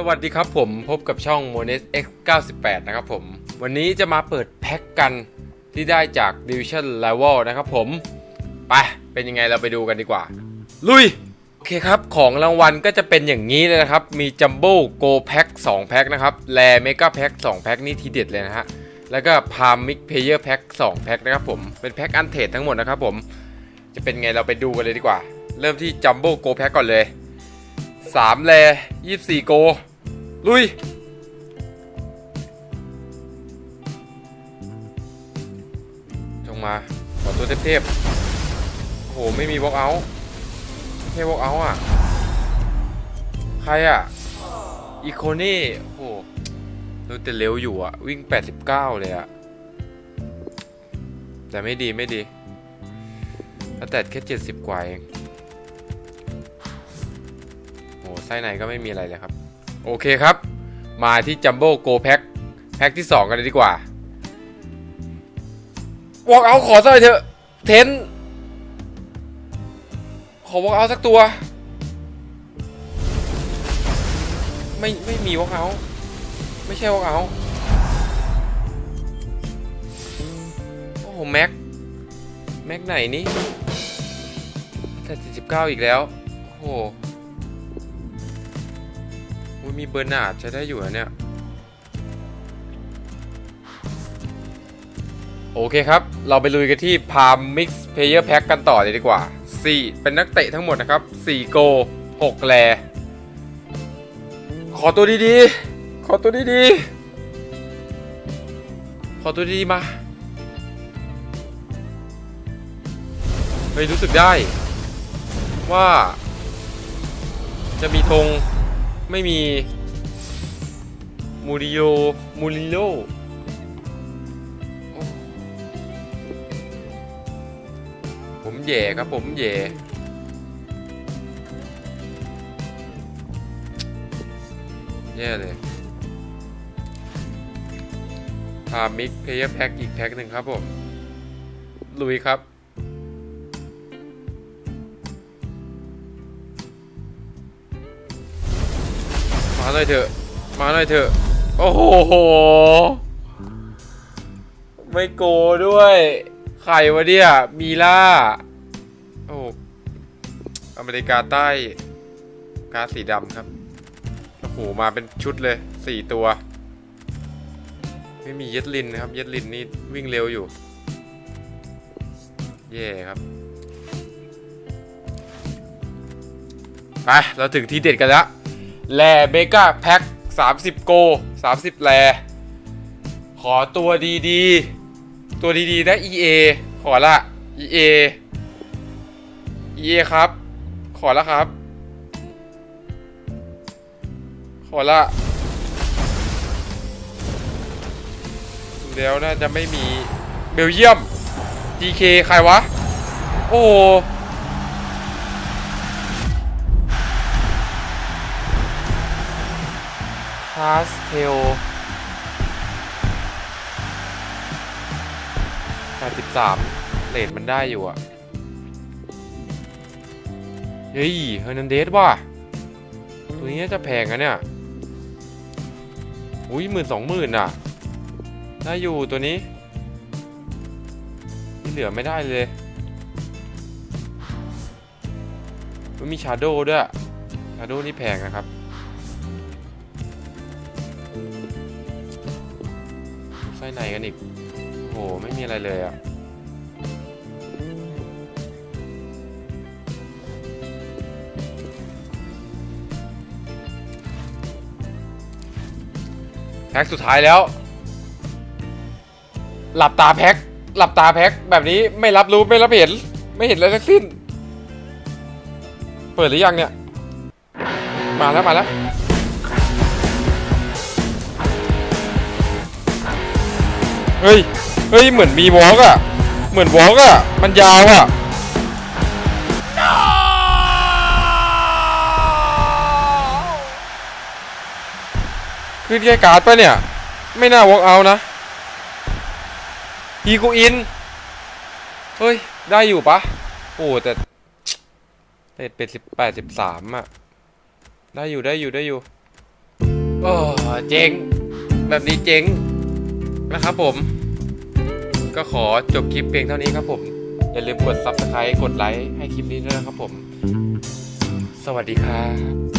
สวัสดีครับผมพบกับช่อง m o n e s X 98นะครับผมวันนี้จะมาเปิดแพ็กกันที่ได้จาก Division Level นะครับผม ไป เป็นยังไงเราไปดูกันดีกว่า ลุย โอเคครับ ของรางวัลก็จะเป็นอย่างนี้เลยนะครับ มี Jumbo Go Pack 2แพ็คนะครับแ a Mega Pack 2แพ็คนี่ทีเด็ดเลยนะฮะ แล้วก็ Palm Mix Player Pack 2แพ็คนะครับผม เป็นแพ็คอันเทรดทั้งหมดนะครับผม จะเป็นไงเราไปดูกันเลยดีกว่า เริ่มที่ Jumbo Go Pack ก่อนเลย สามแลยี่สี่โก ลุย จงมา ขอตัวเทพๆโอ้โห ไม่มีวอล์กเอาไม่ใช่วอล์กเอาอะ ใครอะ อีโคนี่โอ้โหดูแต่เร็วอยู่อะ วิ่ง 89 เลยอะ แต่ไม่ดีไม่ดีแต่แค่ 70 กว่าเอง ไส้ในก็ไม่มีอะไรเลยครับ โอเคครับ มาที่จัมโบ้โกแพ็คแพ็คที่ 2 กันเลยดีกว่า วอล์กเอาขอสักหน่อยเถอะ เทน ขอวอล์กเอาสักตัว ไม่ไม่มีวอล์กเอาไม่ใช่วอล์กเอาโอ้โหแม็ก แม็กไหนนี่แต่79 อีกแล้ว โอ้โห อุ๊ยมีเบอร์นาดใช้ได้อยู่นะเนี่ย โอเคครับ เราไปลุยกันที่ Palm Mix Player Pack กันต่อเลยดีกว่า 4 เป็นนักเตะทั้งหมดนะครับ 4 โก 6 แล ขอตัวดีๆ ขอตัวดีๆ ขอตัวดีๆ มา เฮ้ย รู้สึกได้ว่าจะมีธง ไม่มีมูริโยมูริโลผมแย่ครับผมแย่แย่เลยพามิกเพย์แพ็กอีกแพ็กหนึ่งครับผม ลุยครับ มาหน่อยเถอะ มาหน่อยเถอะ โอ้โห ไม่โกด้วยไข่วะเนี่ย มีล่า โอ้อเมริกาใต้กาสีดำครับ โอ้โห มาเป็นชุดเลยสี่ตัว ไม่มีเยดลินนะครับ เยดลินนี่วิ่งเร็วอยู่ เย่ครับ ไป เราถึงที่เด็ดกันแล้ว แลเบก้าแพ็ค30 โก 30 แล ขอตัวดีๆ ตัวดีๆได้ EA ขอละ EA EA ครับ ขอละครับ ขอละดูแล้วน่าจะไม่มีเบลเยียม DK ใครวะ โอ้ พาสเทล83เลทมันได้อยู่อะเฮ้ย เฮอร์นันเดสว่ะ ตัวนี้น่าจะแพงอะเนี่ย อุ้ยหมื่นสองหมื่นอะได้อยู่ตัวนี้ ที่เหลือไม่ได้เลย มันมีชาโดด้วยชาโดนี่แพงนะครับ ไส้ในกันอีก โอ้โห ไม่มีอะไรเลยอะแพ็คสุดท้ายแล้ว หลับตาแพ็ค หลับตาแพ็ค แบบนี้ไม่รับรู้ไม่รับเห็น ไม่เห็นอะไรทั้งสิ้น เปิดหรือยังเนี่ย มาแล้วมาแล้ว เฮ้ย เฮ้ย เหมือนมีวอล์กอะเหมือนวอล์กอะมันยาวอะคือแค่การ์ดปะเนี่ย ไม่น่าวอล์กเอานะฮีกูอิน เฮ้ย ได้อยู่ปะโอ้แต่เลทเป็นสิบแปดสิบสามอะได้อยู่ได้อยู่ได้อยู่โอ้เจ๊งแบบนี้เจ๊ง นะครับผม ก็ขอจบคลิปเพียงเท่านี้ครับผม อย่าลืมกด subscribe กดไลค์ให้คลิปนี้ด้วยนะครับผม สวัสดีครับ